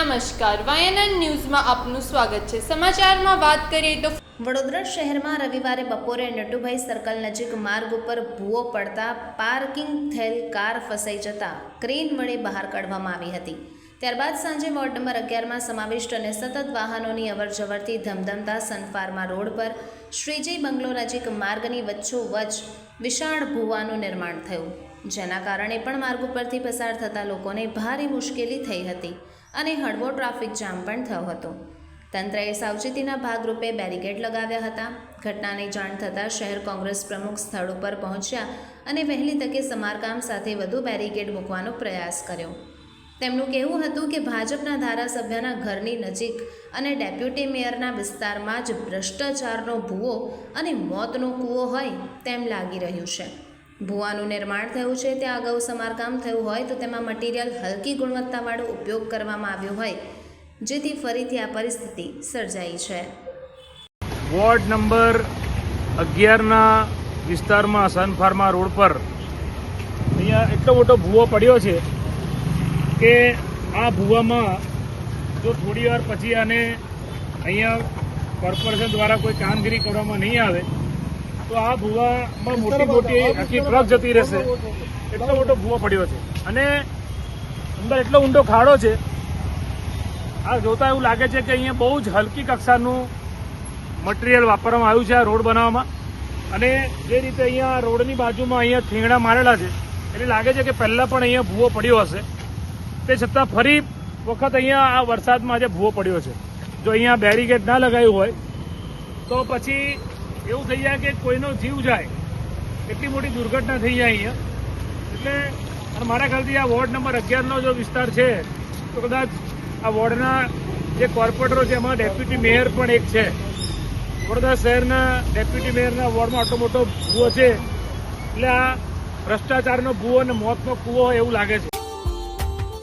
નમસ્કાર, વાયનન ન્યૂઝમાં આપનું સ્વાગત છે. સમાચારમાં વાત કરીએ તો વડોદરા શહેરમાં રવિવારે બપોરે નટુભાઈ સર્કલ નજીક માર્ગ ઉપર ભૂવો પડતા પાર્કિંગ થયેલ કાર ફસાઈ જતા ક્રેન વડે બહાર કાઢવામાં આવી હતી. ત્યારબાદ સાંજે વોર્ડ નંબર અગિયારમાં સમાવિષ્ટ અને સતત વાહનોની અવરજવરથી ધમધમતા સનફાર્મા રોડ પર શ્રીજી બંગલો નજીક માર્ગની વચ્ચોવચ્ચ વિશાળ ભૂવાનું નિર્માણ થયું. જેના કારણે પણ માર્ગ ઉપરથી પસાર થતા લોકોને ભારે મુશ્કેલી થઈ હતી અને હળવો ટ્રાફિક જામ પણ થયો હતો. તંત્રએ સાવચેતીના ભાગરૂપે બેરિકેડ લગાવ્યા હતા. ઘટનાની જાણ થતાં શહેર કોંગ્રેસ પ્રમુખ સ્થળ ઉપર પહોંચ્યા અને વહેલી તકે સમારકામ સાથે વધુ બેરિકેડ મૂકવાનો પ્રયાસ કર્યો. તેમનું કહેવું હતું કે ભાજપના ધારાસભ્યના ઘરની નજીક અને ડેપ્યુટી મેયરના વિસ્તારમાં જ ભ્રષ્ટાચારનો ભૂવો અને મોતનો કૂવો હોય તેમ લાગી રહ્યું છે. ભૂવાનું નિર્માણ થયું છે, ત્યાં અગાઉ સમારકામ થયું હોય તો તેમાં મટીરિયલ હલકી ગુણવત્તાવાળો ઉપયોગ કરવામાં આવ્યો હોય, જેથી ફરીથી આ પરિસ્થિતિ સર્જાઈ છે. વોર્ડ નંબર અગિયારના વિસ્તારમાં સનફાર્મા રોડ પર અહીંયા એટલો મોટો ભૂવો પડ્યો છે કે આ ભૂવામાં જો થોડી વાર પછી આને અહીંયા કોર્પોરેશન દ્વારા કોઈ કામગીરી કરવામાં નહીં આવે તો આ ભૂવામાં મોટી મોટી આખી ટ્રક જતી રહેશે. એટલો મોટો. ભૂવો પડ્યો છે. અને અંદર એટલો ઊંડો ખાડો છે. આ જોતા એવું લાગે છે કે અહીંયા બહુ જ હલકી કક્ષાનું મટીરિયલ વાપરવામાં આવ્યું છે આ રોડ બનાવવામાં. અને જે રીતે અહીંયા રોડની બાજુમાં અહીંયા થીંગડા મારેલા છે એટલે લાગે છે કે પહેલાં પણ અહીંયા ભૂવો પડ્યો હશે. તે છતાં ફરી વખત અહીંયા આ વરસાદમાં આજે ભૂવો પડ્યો છે. જો અહીંયા બેરીકેડ ના લગાવ્યું હોય, તો પછી એવું થઈ જાય કે કોઈનો જીવ જાય. એટલી મોટી દુર્ઘટના થઈ જાય અહીંયા. એટલે મારા ખ્યાલથી આ વોર્ડ નંબર અગિયારનો જો વિસ્તાર છે, તો કદાચ આ વોર્ડના જે કોર્પોરેટરો છે, એમાં ડેપ્યુટી મેયર પણ એક છે. વડોદરા શહેરના ડેપ્યુટી મેયરના વોર્ડમાં આટલો મોટો ભૂવો છે. એટલે આ ભ્રષ્ટાચારનો ભૂવો અને મોતનો કૂવો એવું લાગે છે.